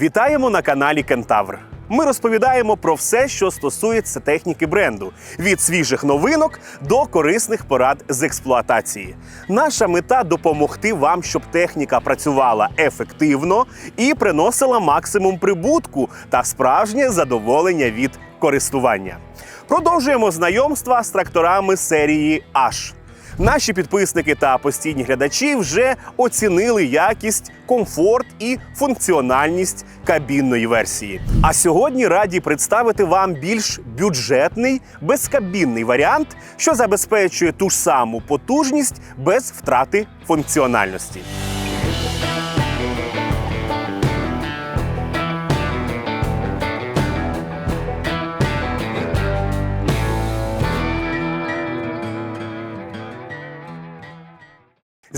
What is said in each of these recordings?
Вітаємо на каналі Кентавр. Ми розповідаємо про все, що стосується техніки бренду: від свіжих новинок до корисних порад з експлуатації. Наша мета допомогти вам, щоб техніка працювала ефективно і приносила максимум прибутку та справжнє задоволення від користування. Продовжуємо знайомства з тракторами серії H. Наші підписники та постійні глядачі вже оцінили якість, комфорт і функціональність кабінної версії. А сьогодні раді представити вам більш бюджетний безкабінний варіант, що забезпечує ту ж саму потужність без втрати функціональності.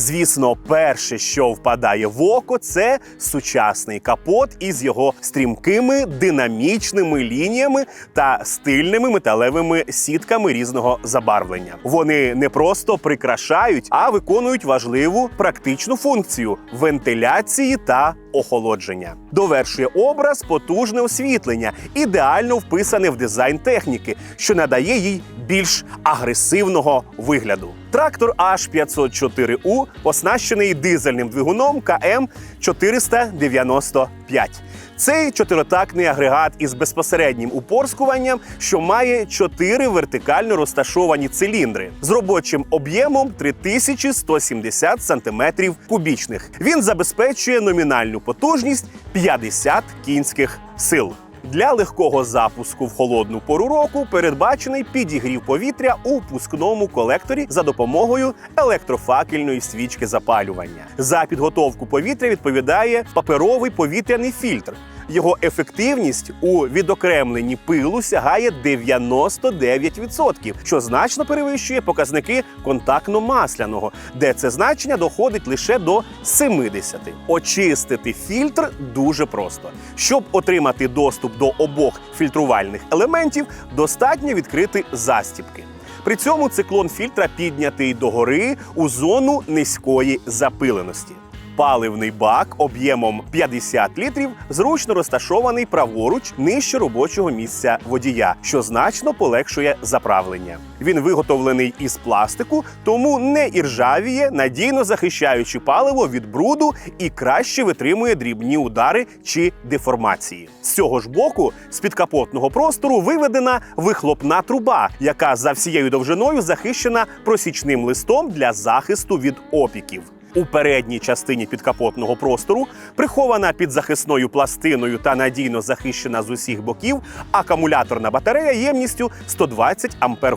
Звісно, перше, що впадає в око, це сучасний капот із його стрімкими динамічними лініями та стильними металевими сітками різного забарвлення. Вони не просто прикрашають, а виконують важливу практичну функцію вентиляції та охолодження. Довершує образ потужне освітлення, ідеально вписане в дизайн техніки, що надає їй більш агресивного вигляду. Трактор H504U оснащений дизельним двигуном КМ 495. Цей чотиритактний агрегат із безпосереднім упорскуванням, що має чотири вертикально розташовані циліндри з робочим об'ємом 3170 см кубічних. Він забезпечує номінальну потужність 50 кінських сил. Для легкого запуску в холодну пору року передбачений підігрів повітря у пускному колекторі за допомогою електрофакельної свічки запалювання. За підготовку повітря відповідає паперовий повітряний фільтр. Його ефективність у відокремленні пилу сягає 99%, що значно перевищує показники контактно-масляного, де це значення доходить лише до 70. Очистити фільтр дуже просто. Щоб отримати доступ до обох фільтрувальних елементів, достатньо відкрити застібки. При цьому циклон фільтра піднятий догори у зону низької запиленості. Паливний бак об'ємом 50 літрів зручно розташований праворуч нижче робочого місця водія, що значно полегшує заправлення. Він виготовлений із пластику, тому не іржавіє, надійно захищаючи паливо від бруду і краще витримує дрібні удари чи деформації. З цього ж боку, з підкапотного простору виведена вихлопна труба, яка за всією довжиною захищена просічним листом для захисту від опіків. У передній частині підкапотного простору прихована під захисною пластиною та надійно захищена з усіх боків акумуляторна батарея ємністю 120 ампер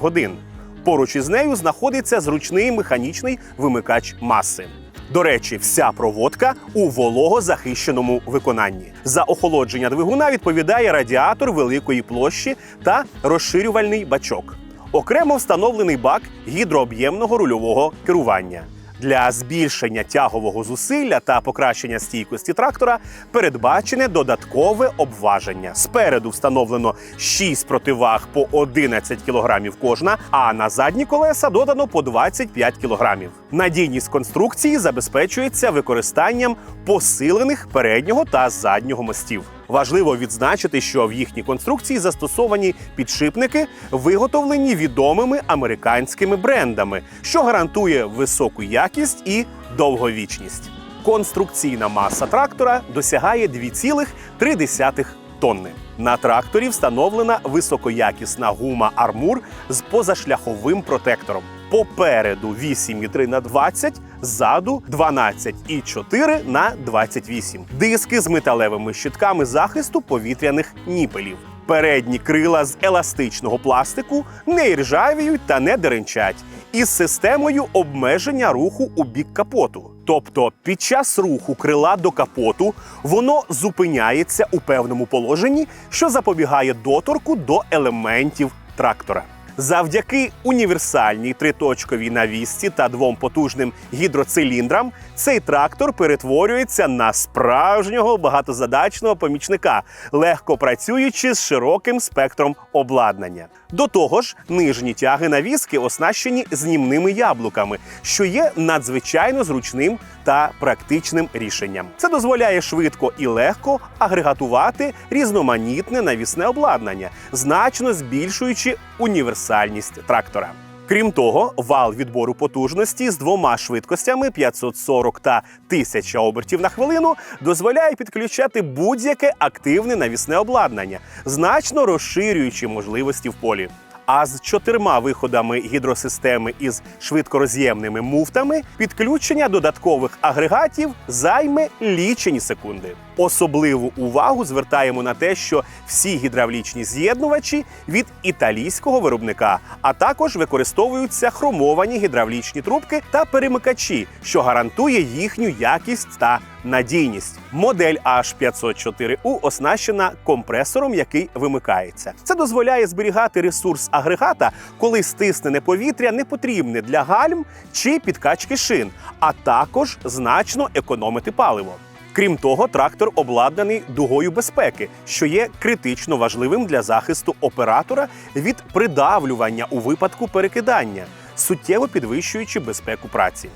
Поруч із нею знаходиться зручний механічний вимикач маси. До речі, вся проводка у вологозахищеному виконанні. За охолодження двигуна відповідає радіатор великої площі та розширювальний бачок. Окремо встановлений бак гідрооб'ємного рульового керування. Для збільшення тягового зусилля та покращення стійкості трактора передбачене додаткове обваження. Спереду встановлено 6 противаг по 11 кг кожна, а на задні колеса додано по 25 кг. Надійність конструкції забезпечується використанням посилених переднього та заднього мостів. Важливо відзначити, що в їхній конструкції застосовані підшипники, виготовлені відомими американськими брендами, що гарантує високу якість і довговічність. Конструкційна маса трактора досягає 2,3 тонни. На тракторі встановлена високоякісна гума армур з позашляховим протектором. Попереду 8,3 на 20, ззаду 12,4 на 28. Диски з металевими щитками захисту повітряних ніпелів. Передні крила з еластичного пластику не іржавіють та не деренчать, із системою обмеження руху у бік капоту. Тобто під час руху крила до капоту воно зупиняється у певному положенні, що запобігає доторку до елементів трактора. Завдяки універсальній триточковій навісці та двом потужним гідроциліндрам цей трактор перетворюється на справжнього багатозадачного помічника, легко працюючи з широким спектром обладнання. До того ж, нижні тяги навіски оснащені знімними яблуками, що є надзвичайно зручним та практичним рішенням. Це дозволяє швидко і легко агрегатувати різноманітне навісне обладнання, значно збільшуючи універсальність трактора. Крім того, вал відбору потужності з двома швидкостями 540 та 1000 обертів на хвилину дозволяє підключати будь-яке активне навісне обладнання, значно розширюючи можливості в полі. А з чотирма виходами гідросистеми із швидкороз'ємними муфтами підключення додаткових агрегатів займе лічені секунди. Особливу увагу звертаємо на те, що всі гідравлічні з'єднувачі від італійського виробника, а також використовуються хромовані гідравлічні трубки та перемикачі, що гарантує їхню якість та надійність. Модель H504U оснащена компресором, який вимикається. Це дозволяє зберігати ресурс агрегата, коли стиснене повітря не потрібне для гальм чи підкачки шин, а також значно економити паливо. Крім того, трактор обладнаний дугою безпеки, що є критично важливим для захисту оператора від придавлювання у випадку перекидання, суттєво підвищуючи безпеку праці.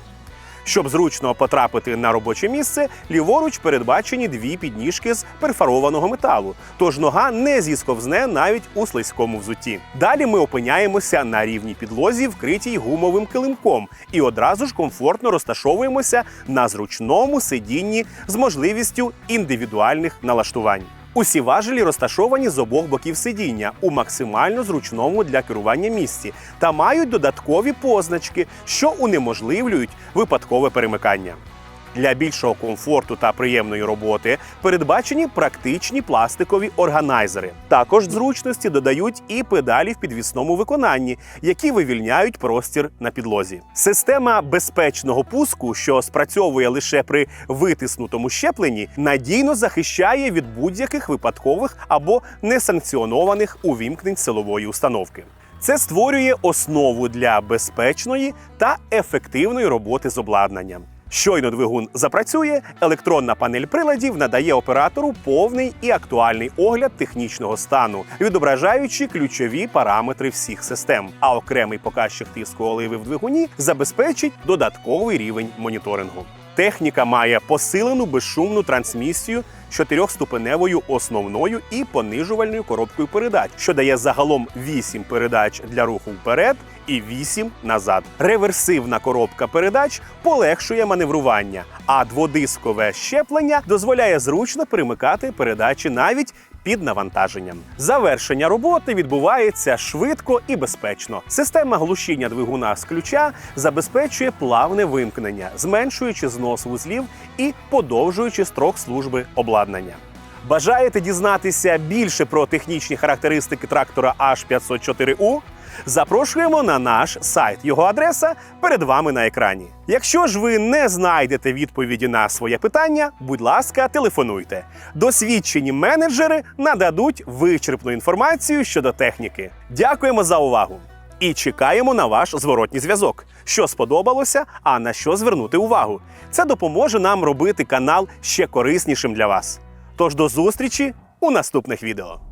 Щоб зручно потрапити на робоче місце, ліворуч передбачені дві підніжки з перфорованого металу, тож нога не зісковзне навіть у слизькому взутті. Далі ми опиняємося на рівній підлозі, вкритій гумовим килимком, і одразу ж комфортно розташовуємося на зручному сидінні з можливістю індивідуальних налаштувань. Усі важелі розташовані з обох боків сидіння у максимально зручному для керування місці та мають додаткові позначки, що унеможливлюють випадкове перемикання. Для більшого комфорту та приємної роботи передбачені практичні пластикові органайзери. Також зручності додають і педалі в підвісному виконанні, які вивільняють простір на підлозі. Система безпечного пуску, що спрацьовує лише при витиснутому щепленні, надійно захищає від будь-яких випадкових або несанкціонованих увімкнень силової установки. Це створює основу для безпечної та ефективної роботи з обладнанням. Щойно двигун запрацює, електронна панель приладів надає оператору повний і актуальний огляд технічного стану, відображаючи ключові параметри всіх систем. А окремий показчик тиску оливи в двигуні забезпечить додатковий рівень моніторингу. Техніка має посилену безшумну трансмісію з чотирьохступеневою основною і понижувальною коробкою передач, що дає загалом 8 передач для руху вперед і 8 назад. Реверсивна коробка передач полегшує маневрування, а дводискове щеплення дозволяє зручно перемикати передачі навіть під навантаженням. Завершення роботи відбувається швидко і безпечно. Система глушіння двигуна з ключа забезпечує плавне вимкнення, зменшуючи знос вузлів і подовжуючи строк служби обладнання. Бажаєте дізнатися більше про технічні характеристики трактора H504U? Запрошуємо на наш сайт. Його адреса перед вами на екрані. Якщо ж ви не знайдете відповіді на своє питання, будь ласка, телефонуйте. Досвідчені менеджери нададуть вичерпну інформацію щодо техніки. Дякуємо за увагу! І чекаємо на ваш зворотній зв'язок. Що сподобалося, а на що звернути увагу. Це допоможе нам робити канал ще кориснішим для вас. Тож до зустрічі у наступних відео.